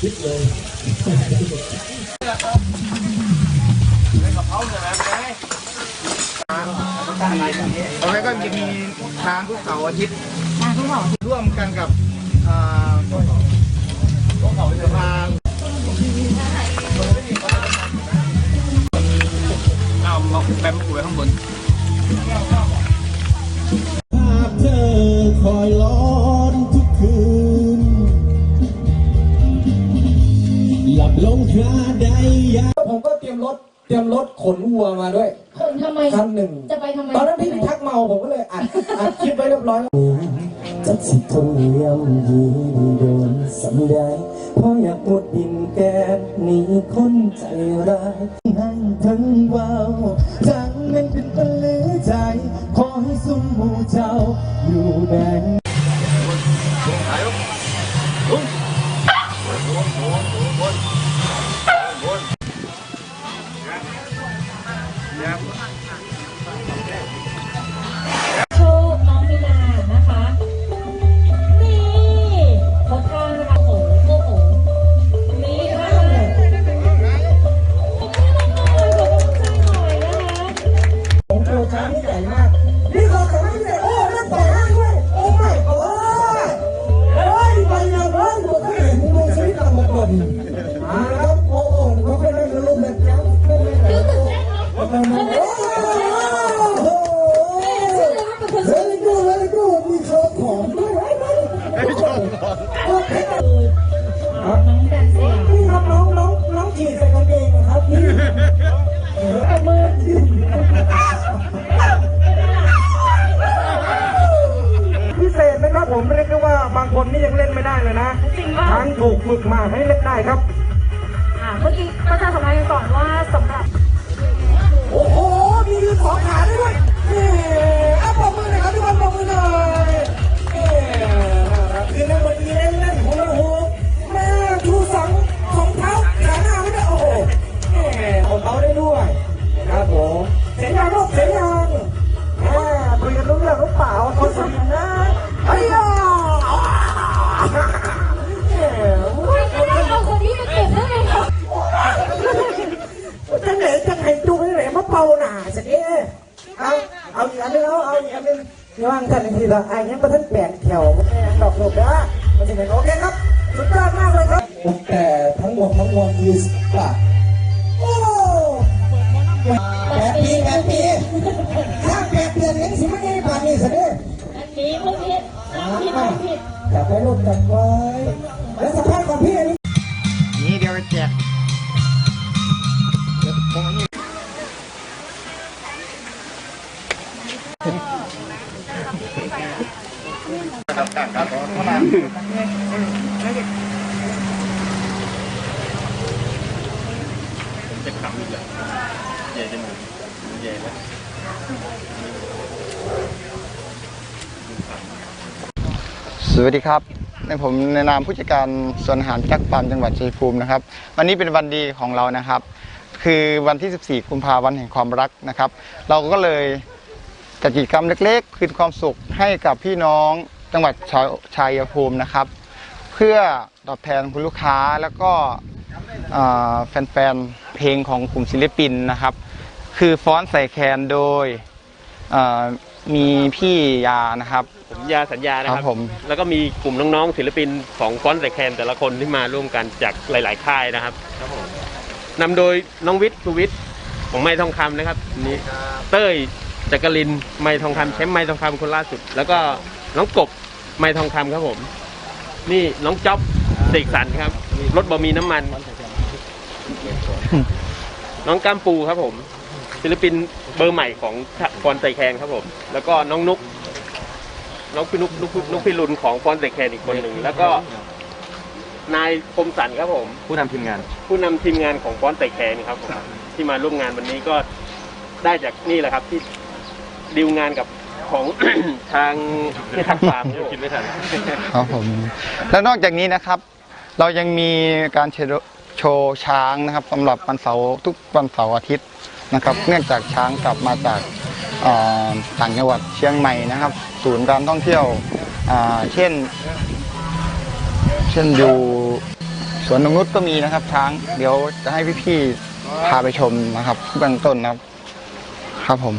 คิดเลยตรงนี้ก็จะมีช้างทุกเสาร์อาทิตย์ร่วมกันกับอ่าสภาเอามาแปมปุ๋ยข้างบน ราใดยาผมก็เตรียมรถเตรียมรถขนวัวมาด้วยคนทำไม คันหนึ่ง จะไปทำไมตอนนั้นพี่พิทักษ์เมาผมก็เลยอัดอัดคลิปไว้เรียบร้อยแล้วจักสิทนย่ำยีโดนสำได้เพราะอยากหมดดินแก้หนีคนใจร้ายให้ทั้งเบาจังแม่นเป็นปลือใจ ขอให้สุมหมู่เจ้า อยู่แดน โชว์น้องมีนานะคะ นี่ขาท่านะคะโอ้โหโอ้โหนี่ค่ะขอบคุณมากเลยขอบคุณหน่อยนะคะผมโชว์ช้างที่ใหญ่มากนี่ขอสามที่ใหญ่โอ้นั่นต่อยด้วยโอ้ไม่โอ้ยเฮ้ยไปนะเฮ้ยตัวเห็นมึงชีวิตามาก่อนมาแล้ว ไม่ได้เลยนะจริงป่ะทางถูกฝึกมาให้เล่นได้ครับ อ่าเมื่อกี้ประชาสัมพันธ์กันก่อนว่าสำหรับ โอ้โห มียืนสองขาได้ด้วยนี่อะ อันนึงเอาเอาอีกอันนึงย่างกันทีละไอ้เนี้ยประทันแปลกแถวแม่ดอกหลบนะมันจะเป็นโอเคครับ สุดยอดมากเลยครับ แต่ทั้งหมดทั้งมวลคือปะโอ้แปดปีแปดปีถ้าแปดเดือนเห็นสิมันยังป่านนี้สิเนี่ยอันนี้พูดผิดน้ำผิดจับไปรูปจับไว้แล้วสภาพของพี่อันนี้นี่ ผมจะขำอีกแล้วใหญ่จมูกใหญ่แล้วสวัสดีครับในผมในนามผู้จัดการส่วนอาหารพิทักษ์ฟาร์มจังหวัดชัยภูมินะครับ วันนี้เป็นวันดีของเรานะครับ คือวันที่ 14 กุมภาพันธ์แห่งความรักนะครับ เราก็เลย จัดกิจกรรมเล็ก ๆ คืนความสุขให้กับพี่น้องจังหวัดชายชัยภูมินะครับ เพื่อตอบแทนคุณลูกค้าแล้วก็เอ่อแฟนๆเพลงของกลุ่มศิลปินนะครับ คือฟ้อนใส่แคนโดยเอ่อมีพี่ยานะครับ ผมยาสัญญานะคครัรับบผมแล้วก็มีกลุ่มน้องๆศิลปินของฟ้อนต์แต่แคนแต่ละคนที่มาร่วมกันจากหลาย ๆ ค่ายนะครับนำโดยน้องวิทย์สุวิทย์ของไม้ทองคำนะครับนี่เต้ย จักรินไม้ทองคำแชมป์ไม้ทองคำคนล่าสุด แล้วก็น้องกบไม้ทองคำครับผม นี่น้องจ๊อบเสกสรรครับรถบะหมี่น้ำมัน น้องก้ามปูครับผมศิลปินเบอร์ใหม่ของฟอนต์ไตแคนครับผม แล้วก็น้องนุกน้องพี่นุกนุกนุกพี่รุนของฟอนเตแคนอีกคนหนึ่งแล้วก็นายคมสันครับผม ผู้นำทีมงาน ผู้นำทีมงานของฟอนเตแคนครับผมที่มาร่วมงานวันนี้ก็ได้จากนี่แหละครับที่ ดีลงานกับของ ทางที่ทักฟาร์มคิดไม่ทันครับผม แล้วนอกจากนี้นะครับ เรายังมีการโชว์ช้างนะครับสำหรับวันเสาร์ทุกวันเสาร์อาทิตย์นะครับ เนื่องจากช้างกลับมาจากต่างจังหวัดเชียงใหม่นะครับ ศูนย์การท่องเที่ยวเช่น เช่นอยู่สวนนงนุษย์ก็มีนะครับ ช้างเดี๋ยวจะให้พี่ๆพาไปชมนะครับเบื้องต้นนะครับ ครับผม